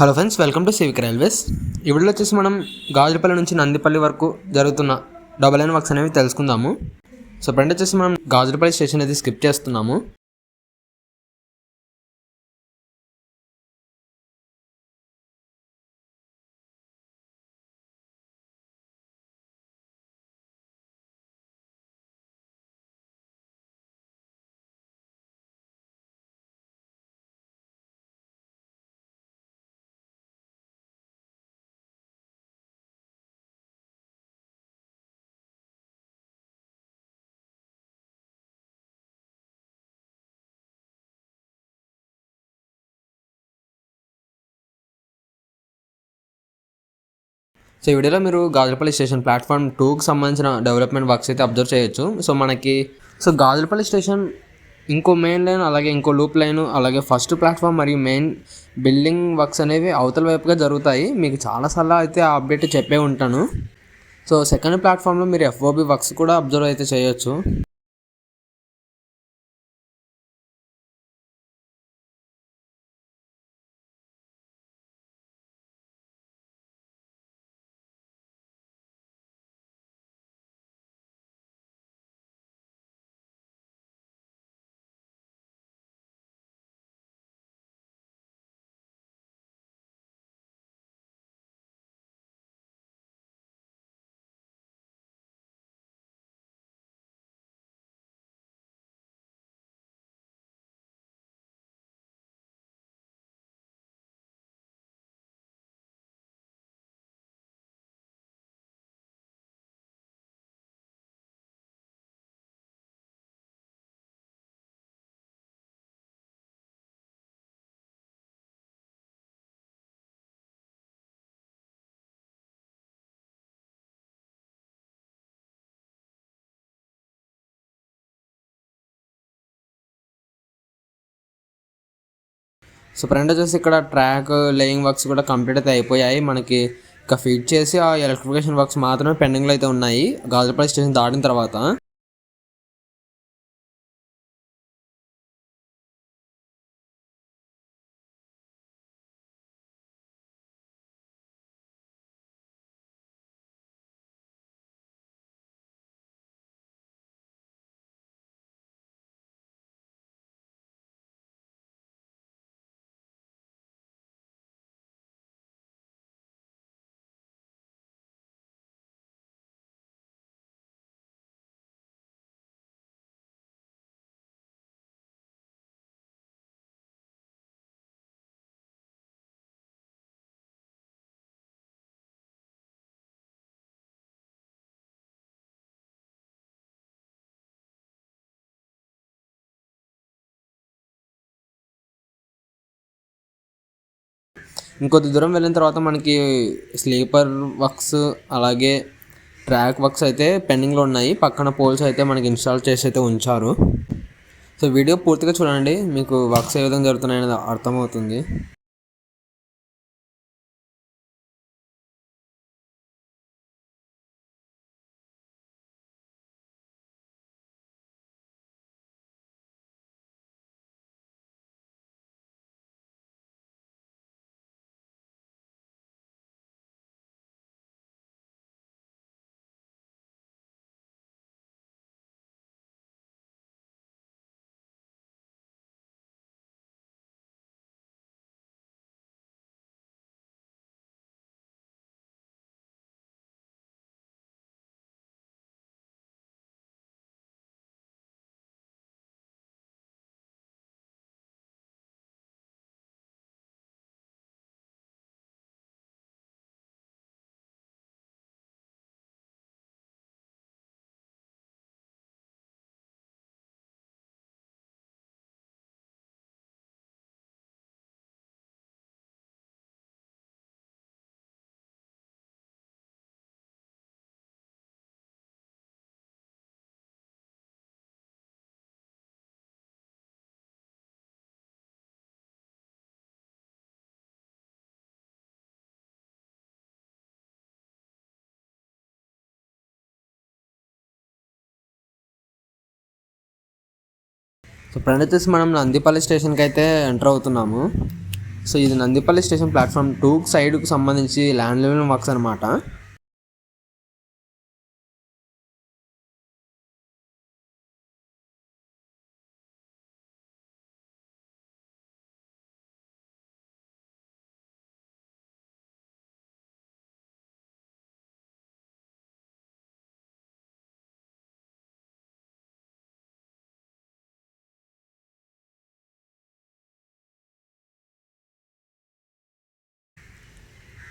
Hello friends welcome to Civic Railways ఈ వీడియోలో వచ్చేసి మనం గాజులపల్లి నుంచి నందిపల్లి వరకు జరుగుతున్న డబల్ లైన్ వర్క్స్ అనేవి తెలుసుకుందాము. సో ఫ్రెండ్ వచ్చేసి మనం గాజులపల్లి స్టేషన్ అయితే స్కిప్ చేస్తున్నాము. సో ఈ వీడియోలో మీరు గాజులపల్లి స్టేషన్ ప్లాట్ఫామ్ టూకి సంబంధించిన డెవలప్మెంట్ వర్క్స్ అయితే అబ్జర్వ్ చేయొచ్చు. సో మనకి సో గాజులపల్లి స్టేషన్ ఇంకో మెయిన్ లైన్ అలాగే ఇంకో లూప్ లైన్ అలాగే ఫస్ట్ ప్లాట్ఫామ్ మరియు మెయిన్ బిల్డింగ్ వర్క్స్ అనేవి అవతల వైపుగా జరుగుతాయి. మీకు చాలాసార్లు అయితే ఆ అప్డేట్ చెప్పే ఉంటాను. సో సెకండ్ ప్లాట్ఫామ్లో మీరు ఎఫ్ఓబి వర్క్స్ కూడా అబ్జర్వ్ అయితే చేయొచ్చు. సో ఫ్రెండ్ వచ్చేసి ఇక్కడ ట్రాక్ లేయింగ్ వర్క్స్ కూడా కంప్లీట్ అయితే అయిపోయాయి. మనకి ఇంకా ఫీడ్ చేసి ఆ ఎలక్ట్రిఫికేషన్ వర్క్స్ మాత్రమే పెండింగ్లో అయితే ఉన్నాయి. గాజులపల్లి స్టేషన్ దాటిన తర్వాత ఇంకొద్ది దూరం వెళ్ళిన తర్వాత మనకి స్లీపర్ వర్క్స్ అలాగే ట్రాక్ వర్క్స్ అయితే పెండింగ్లో ఉన్నాయి. పక్కన పోల్స్ అయితే మనకి ఇన్స్టాల్ చేసి అయితే ఉంచారు. సో వీడియో పూర్తిగా చూడండి. మీకు వర్క్స్ ఏ విధంగా జరుగుతున్నాయనేది అర్థమవుతుంది. సో ఫ్రెండ్ వచ్చేసి మనం నందిపల్లి స్టేషన్కి అయితే ఎంటర్ అవుతున్నాము. సో ఇది నందిపల్లి స్టేషన్ ప్లాట్ఫామ్ టూ సైడ్కు సంబంధించి ల్యాండ్ లెవెల్ వర్క్స్ అనమాట